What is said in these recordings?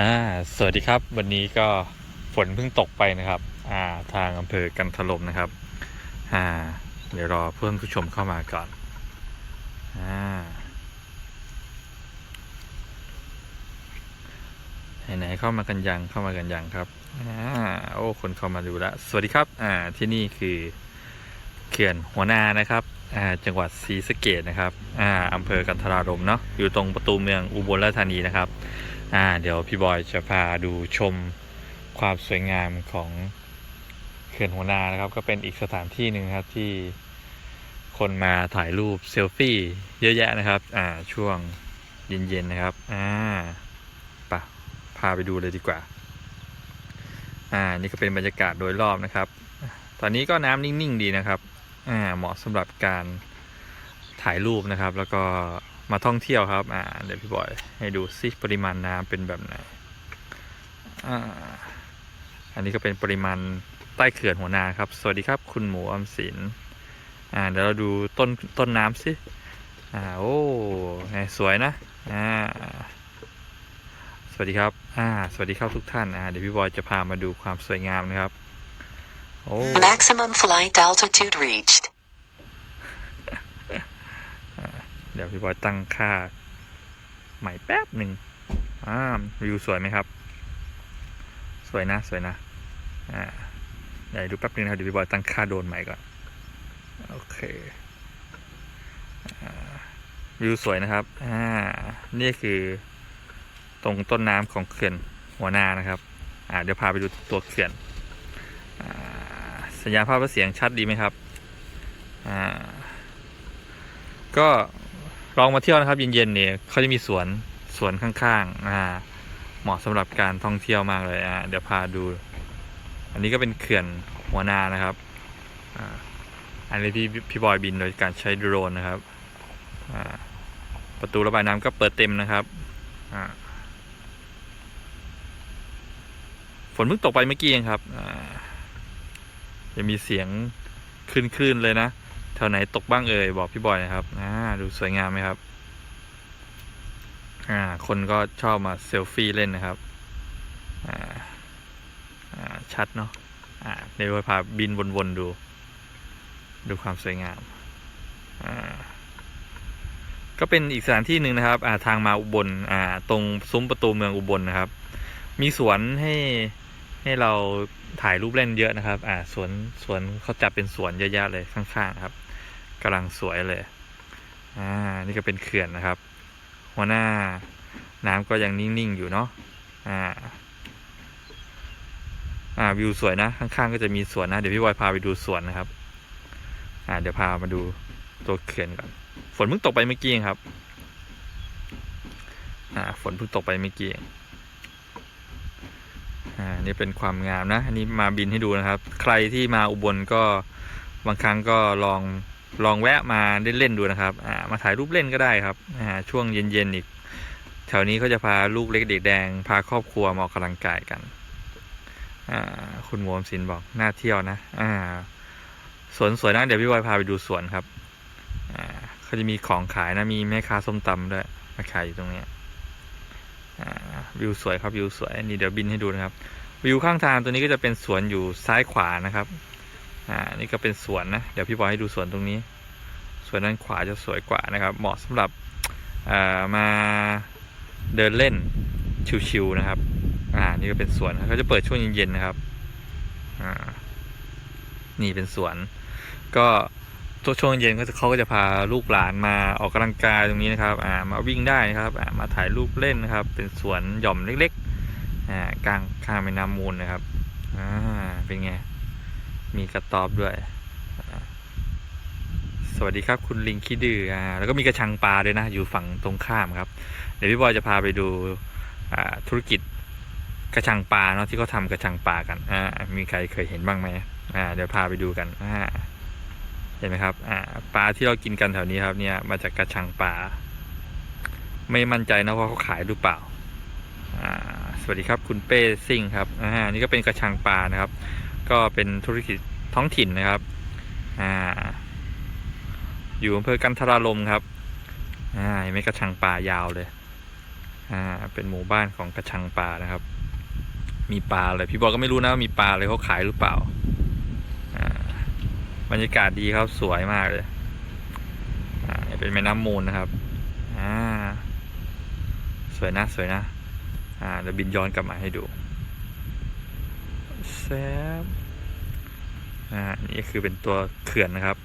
อ่าสวัสดีครับวันนี้ก็ฝนเพิ่งตกไปนะครับอ่าทางอำเภอกันทลมนะครับอ่าเดี๋ยวรอเพื่อนผู้ชมเข้ามาก่อนอ่าไหนๆเข้ามากันยังเข้ามากันยังครับอ่าโอ้คนเข้ามาดูแล้วสวัสดีครับอ่าที่นี่คือเขื่อนหัวนานะครับอ่าจังหวัดศรีสะเกดนะครับอ่าอำเภอกันทรารมเนาะอยู่ตรงประตูเมืองอุบลราชธานีนะครับ อ่าเดี๋ยวพี่บอยจะพาดูชมความสวยงามของเขื่อนหัวนานะครับ ก็เป็นอีกสถานที่หนึ่งครับที่คนมาถ่ายรูปเซลฟี่เยอะแยะนะครับ อ่าช่วงเย็นๆนะครับ อ่าปะพาไปดูเลยดีกว่า อ่า นี่ก็เป็นบรรยากาศโดยรอบนะครับ ตอนนี้ก็น้ำนิ่งๆดีนะครับ อ่า เหมาะสำหรับการถ่ายรูปนะครับ แล้วก็ มาท่องเที่ยวครับ อ่า เดี๋ยวพี่บอย ให้ดูซิปริมาณน้ำเป็นแบบไหน อ่า อันนี้ก็เป็นปริมาณใต้เขื่อนหัวนาครับ สวัสดีครับ คุณหมูอมสิน อ่า เดี๋ยวเราดูต้นต้นน้ำสิอ่า โอ้ไงสวยนะ อ่า สวัสดีครับ อ่า สวัสดีครับทุกท่าน อ่า เดี๋ยวพี่บอยจะพามาดูความสวยงามนะครับ โอ้ Maximum flight altitude reached. เดี๋ยวพี่บอยตั้งค่า ใหม่แป๊บหนึ่งอ่าวิวสวยไหมครับ สวยนะสวยนะอ่าเดี๋ยวดูแป๊บนึงนะครับเดี๋ยวพี่บอยตั้งค่าโดนใหม่ก่อนโอเควิวสวยนะครับอ่านี่คือ ตรงต้นน้ำของเขื่อนหัวนานะครับอ่าเดี๋ยวพาไปดูตัวเขื่อนอสัญญาณภาพและเสียงชัดดีไหมครับอ่าก็ ลองมาเที่ยวนะครับ เย็นๆเนี่ยเขาจะมีสวนสวนข้างๆอ่าเหมาะสำหรับการท่องเที่ยวมากเลยอ่าเดี๋ยวพาดู อันนี้ก็เป็นเขื่อนหัวนานะครับอ่าอันนี้พี่พี่บอยบินโดยการใช้โดรนนะครับอ่าประตูระบายน้ำก็เปิดเต็มนะครับอ่าฝนเพิ่งตกไปเมื่อกี้เองครับอ่าจะมีเสียงคลื่นๆเลยนะ แถวไหนตกบ้างเอ่ยบอกพี่บอยนะครับอ่าดูสวยงามไหมครับอ่าคนก็ชอบมาเซลฟี่เล่นนะครับอ่าอ่าชัดเนาะอ่าเดี๋ยวพาบินวนๆดู ดูความสวยงามอ่าก็เป็นอีกสถานที่หนึ่งนะครับอ่าทางมาอุบลอ่าตรงซุ้มประตูเมืองอุบลนะครับ มีสวนให้ให้เรา ถ่ายรูปเล่นเยอะนะครับ อ่าสวนสวนเขาจัดเป็นสวนเยอะแยะเลยข้างๆครับกำลังสวยเลย อ่า นี่ก็เป็นเขื่อนนะครับ หัวหน้าน้ำก็ยังนิ่งๆอยู่เนาะ อ่า อ่าวิวสวยนะ ข้างๆก็จะมีสวนนะ เดี๋ยวพี่บอยพาไปดูสวนนะครับ อ่า เดี๋ยวพามาดูตัวเขื่อนก่อน ฝนเพิ่งตกไปเมื่อกี้ครับ อ่า ฝนเพิ่งตกไปเมื่อกี้ อ่านี่เป็นความงามนะอันนี้มาบินให้ดูนะครับ ใครที่มาอุบลก็บางครั้งก็ลองลองแวะมาเล่นๆดูนะครับอ่ามาถ่ายรูปเล่นก็ได้ครับอ่าช่วงเย็นๆอีก แถวนี้เขาจะพาลูกเล็กเด็กแดง พาครอบครัวมาออกกำลังกายกันอ่าคุณหมวมสินบอกน่าเที่ยวนะอ่าสวนสวยนะเดี๋ยวพี่บอยพาไปดูสวนครับอ่าเขาจะมีของขายนะมีแม่ค้าส้มตำด้วยมาขายอยู่ตรงเนี้ย วิวสวยครับวิวสวยนี่เดี๋ยวบินให้ดูนะครับ วิวข้างทางตัวนี้ก็จะเป็นสวนอยู่ซ้ายขวานะครับ อ่า นี่ก็เป็นสวนนะ เดี๋ยวพี่บอยให้ดูสวนตรงนี้ สวนด้านขวาจะสวยกว่านะครับ เหมาะสำหรับมาเดินเล่นชิวๆนะครับ อ่า นี่ก็เป็นสวนเขาจะเปิดช่วงเย็นๆนะครับ อ่า นี่เป็นสวน ก็ ตัวช่วงเย็นก็จะเขาก็จะพาลูกหลานมาออกกำลังกายตรงนี้นะครับอ่ามาวิ่งได้นะครับอ่ามาถ่ายรูปเล่นนะครับ เป็นสวนหย่อมเล็กๆอ่ากลางข้างแม่น้ำมูลนะครับอ่าเป็นไงมีกระต๊อบด้วย สวัสดีครับคุณลิงคิดดื้ออ่าแล้วก็มีกระชังปลาด้วยนะ อยู่ฝั่งตรงข้ามครับ เดี๋ยวพี่บอยจะพาไปดูอ่าธุรกิจกระชังปลาเนาะที่เขาทำกระชังปลากันอ่ามีใครเคยเห็นบ้างไหมอ่าเดี๋ยวพาไปดูกันอ่า เห็นไหมครับอ่าปลาที่เรากินกันแถวนี้ครับเนี่ยมาจากกระชังปลาไม่มั่นใจนะว่าเขาขายหรือเปล่าอ่า สวัสดีครับคุณเป้ซิ่งครับอ่านี่ก็เป็นกระชังปลานะครับ ก็เป็นธุรกิจท้องถิ่นนะครับอ่าอยู่อำเภอกันทรารมครับอ่าไม่กระชังปลายาวเลยอ่าเป็นหมู่บ้านของกระชังปลานะครับ มีปลาอะไรพี่บอยก็ไม่รู้นะว่ามีปลาอะไรเขาขายหรือเปล่า บรรยากาศดีครับสวยมากเลยอ่าเป็นแม่น้ำมูลนะครับอ่าสวยนะสวยนะอ่าเดี๋ยวบินย้อนกลับมาให้ดูแซบอ่านี่คือเป็นตัวเขื่อนนะครับ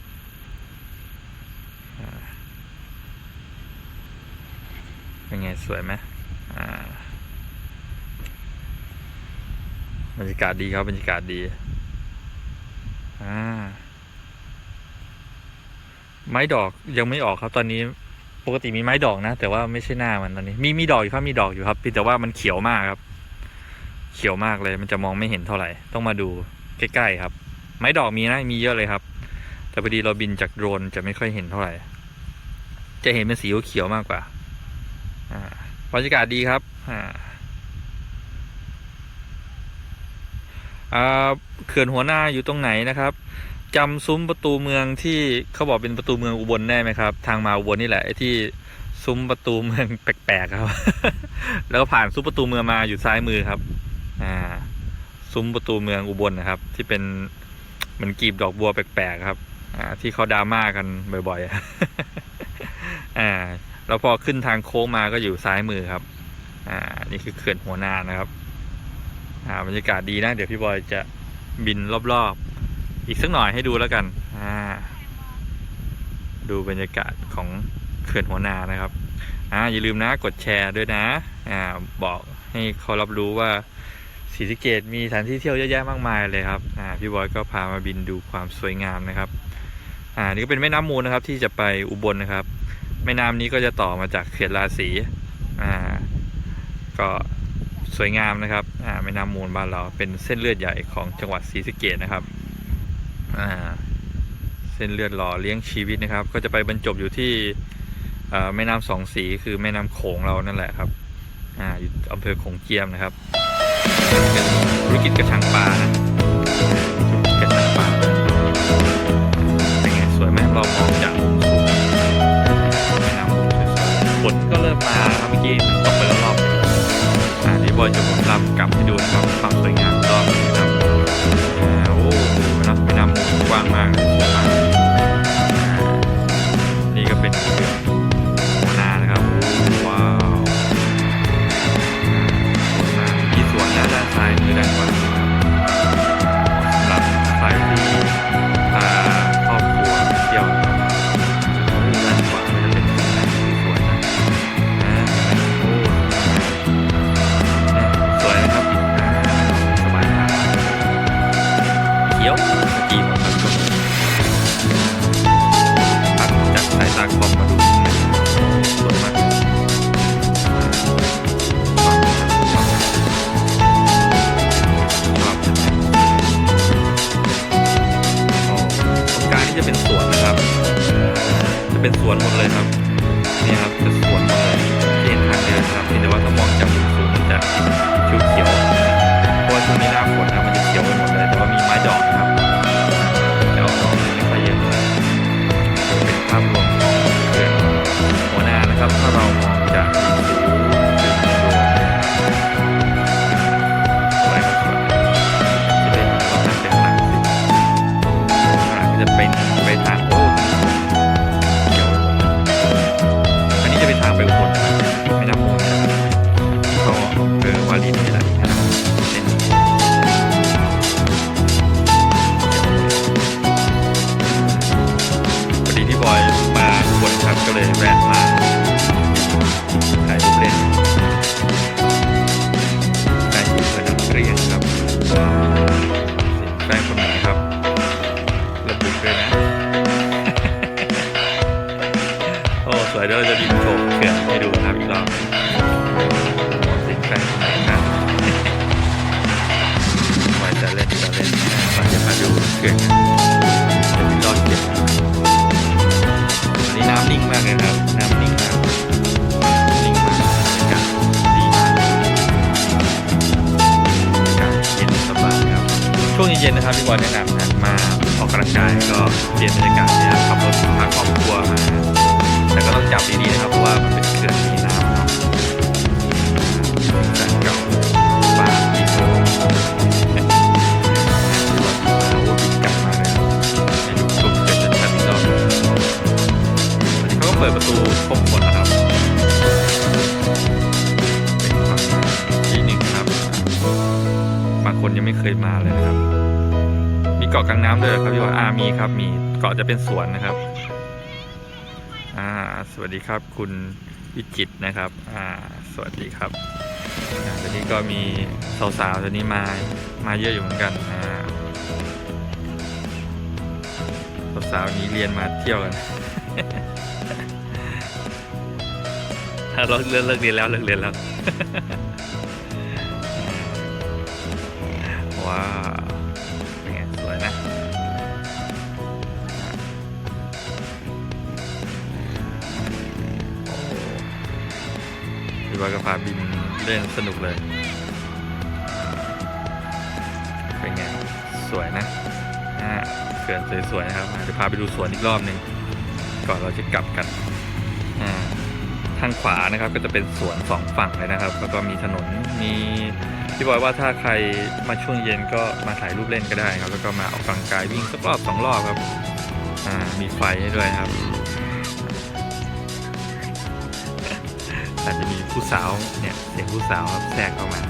อ่าเป็นไงสวยไหมอ่าบรรยากาศดีครับบรรยากาศดี อ่า ไม้ดอกยังไม่ออกครับ ตอนนี้ปกติมีไม้ดอกนะ แต่ว่าไม่ใช่หน้ามันตอนนี้ มีมีดอกอยู่ครับมีดอกอยู่ครับแต่ว่ามันเขียวมากครับ เขียวมากเลย มันจะมองไม่เห็นเท่าไหร่ ต้องมาดูใกล้ๆครับ ไม้ดอกมีนะมีเยอะเลยครับ แต่พอดีเราบินจากโดรนจะไม่ค่อยเห็นเท่าไหร่ จะเห็นเป็นสีเขียวมากกว่าอ่าบรรยากาศดีครับอ่าอ่าเขื่อนหัวหน้าอยู่ตรงไหนนะครับ จำซุ้มประตูเมืองที่เขาบอกเป็นประตูเมืองอุบลได้ไหมครับ ทางมาอุบลนี่แหละไอ้ที่ซุ้มประตูเมืองแปลกๆครับ แล้วก็ผ่านซุ้มประตูเมืองมาอยู่ซ้ายมือครับ อ่า ซุ้มประตูเมืองอุบลนะครับ ที่เป็นเหมือนกีบดอกบัวแปลกๆครับ อ่า ที่เขาดราม่ากันบ่อยๆ อ่า แล้วพอขึ้นทางโค้งมาก็อยู่ซ้ายมือครับ อ่า นี่คือเขื่อนหัวนานะครับ อ่า บรรยากาศดีนะ เดี๋ยวพี่บอยจะบินรอบๆ อีกสักหน่อยให้ดูแล้วกัน อ่า ดูบรรยากาศของเขื่อนหัวนานะครับ อ่า อย่าลืมนะ กดแชร์ด้วยนะ อ่า บอกให้เขารับรู้ว่าศรีสะเกดมีสถานที่เที่ยวเยอะแยะมากมายเลยครับ อ่า พี่บอยก็พามาบินดูความสวยงามนะครับ อ่า นี่ก็เป็นแม่น้ำมูลนะครับ ที่จะไปอุบลนะครับ แม่น้ำนี้ก็จะต่อมาจากเขื่อนราศี อ่า ก็สวยงามนะครับ อ่า แม่น้ำมูลบ้านเราเป็นเส้นเลือดใหญ่ของจังหวัดศรีสะเกดนะครับ อ่าเส้นเลือดหล่อเลี้ยงชีวิตนะครับ ก็จะไปบรรจบอยู่ที่แม่น้ำสองสีคือแม่น้ำโขงเรานั่นแหละครับอ่าอยู่อำเภอโขงเจียมนะครับธุรกิจกระชังปลานะกระชังปลาเป็นไงสวยไหมเรามองจากมุมสูงแม่น้ำมูลสวยๆฝนก็เริ่มมาครับเมื่อกี้ตกไปแล้วรอบอ่าที่บอยจะผมรับกลับให้ดูนะครับความ ช่วงเย็นๆนะครับพี่บอลแนะนำนะมาออกกำลังกายก็เปลี่ยนบรรยากาศเนี่ยขับรถพาครอบครัวมาแต่ก็ต้องจับดีๆนะครับเพราะว่ามันเป็นเขื่อนที่น้ำเนาะจากเก่าปลาปีโป้เปิดประตูพบ คนยังไม่เคยมาเลยนะครับ มีเกาะกลางน้ำด้วยครับพี่ว่าอ่ามีครับ มีเกาะจะเป็นสวนนะครับ อ่า สวัสดีครับ คุณวิจิตนะครับ อ่า สวัสดีครับตอนนี้ก็มีสาวๆตอนนี้มา มาเยอะอยู่เหมือนกันอ่าสาวๆนี้เรียนมาเที่ยวกันเลิกเลิกเลิกเรียนแล้วเลิกเรียนแล้ว ว้าวเป็นไงสวยนะโอ้พี่บอยก็พาบินเล่นสนุกเลย เป็นไง สวยนะอ่าเขื่อนสวยๆนะครับอะเดี๋ยวพาไปดูสวนอีกรอบหนึ่งก่อนเราจะกลับกันอ่า ทางขวานะครับก็จะเป็นสวนสองฝั่งเลยนะครับ แล้วก็มีถนนมีพี่บอยว่าถ้าใครมาช่วงเย็นก็มาถ่ายรูปเล่นก็ได้ครับ แล้วก็มาออกกำลังกายวิ่งสักรอบสองรอบครับมีไฟให้ด้วยครับอาจจะมีผู้สาวเนี่ยเสียงผู้สาวครับแทรกเข้ามา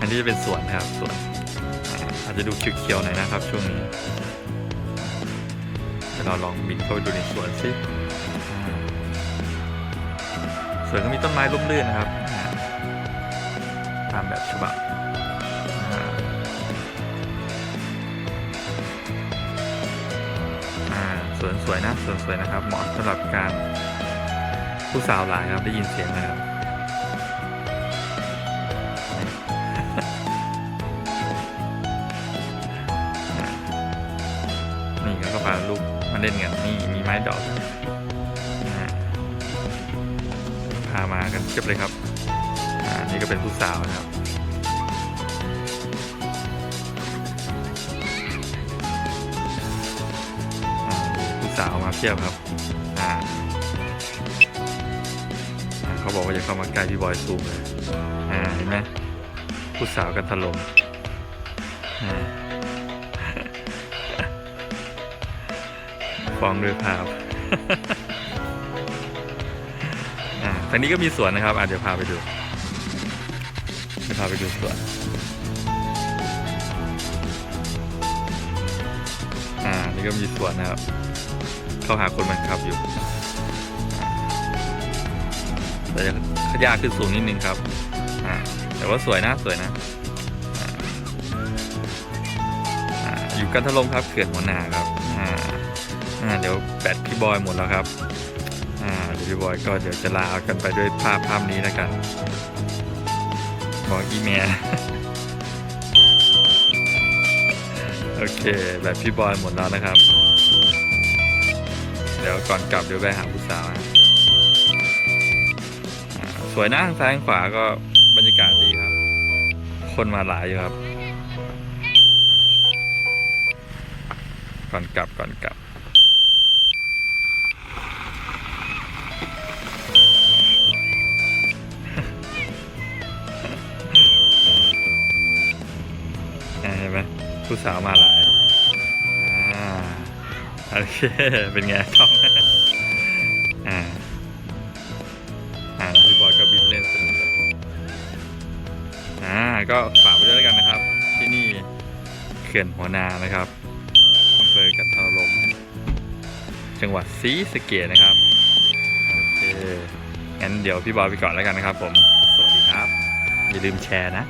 อันนี้จะเป็นสวนนะครับสวนอาจจะดูเขียวๆหน่อยนะครับ ช่วงนี้เราลองบินเข้าไปดูในสวนสิ สวนก็มีต้นไม้ร่มรื่นนะครับ ตามแบบฉบับสวนสวยนะสวนสวยนะครับ เหมาะสำหรับการผู้สาวหลายครับได้ยินเสียงนะครับนี่ก็พาลูกมาเล่นกันนี่มีไม้ดอก มากันเก็บเลยครับอ่านี่ก็เป็นผู้สาวนะครับผู้สาวมาเพียบครับอ่าเขาบอกว่าจะเข้ามาใกล้พี่บอยซูมเลยอ่าเห็นไหมผู้สาวกันถล่มอ่าฟ้องด้วยภาพ ทางนี้ก็มีสวนนะครับ อาจจะพาไปดูจะพาไปดูสวนอ่านี่ก็มีสวนนะครับ เข้าหาคนบังคับอยู่แต่จะขยาขึ้นสูงนิดนึงครับอ่าแต่ว่าสวยนะสวยนะอยู่กันทะลมครับเขื่อนหัวหนาครับอ่าเดี๋ยวแบตพี่บอยหมดแล้วครับ พี่บอยก็เดี๋ยวจะลากันไปด้วยภาพภาพนี้แล้วกันบอกอีเมลโอเค แบตพี่บอยหมดแล้วนะครับ เดี๋ยวก่อนกลับเดี๋ยวไปหาผู้สาวสวยนะทางซ้ายทางขวาก็บรรยากาศดีครับ คนมาหลายอยู่ครับ ก่อนกลับก่อนกลับ ผู้สาวมาหลายอ่าโอเค เป็นไงท้องอ่าอ่าแล้วพี่บอยก็บินเล่นสนุกเลยอ่าก็ฝากไว้ด้วยแล้วกันนะครับ ที่นี่เขื่อนหัวนานะครับอำเภอกันทรลมจังหวัดศรีสะเกษนะครับโอเคงั้นเดี๋ยวพี่บอยไปก่อนแล้วกันนะครับผม สวัสดีครับ อย่าลืมแชร์นะ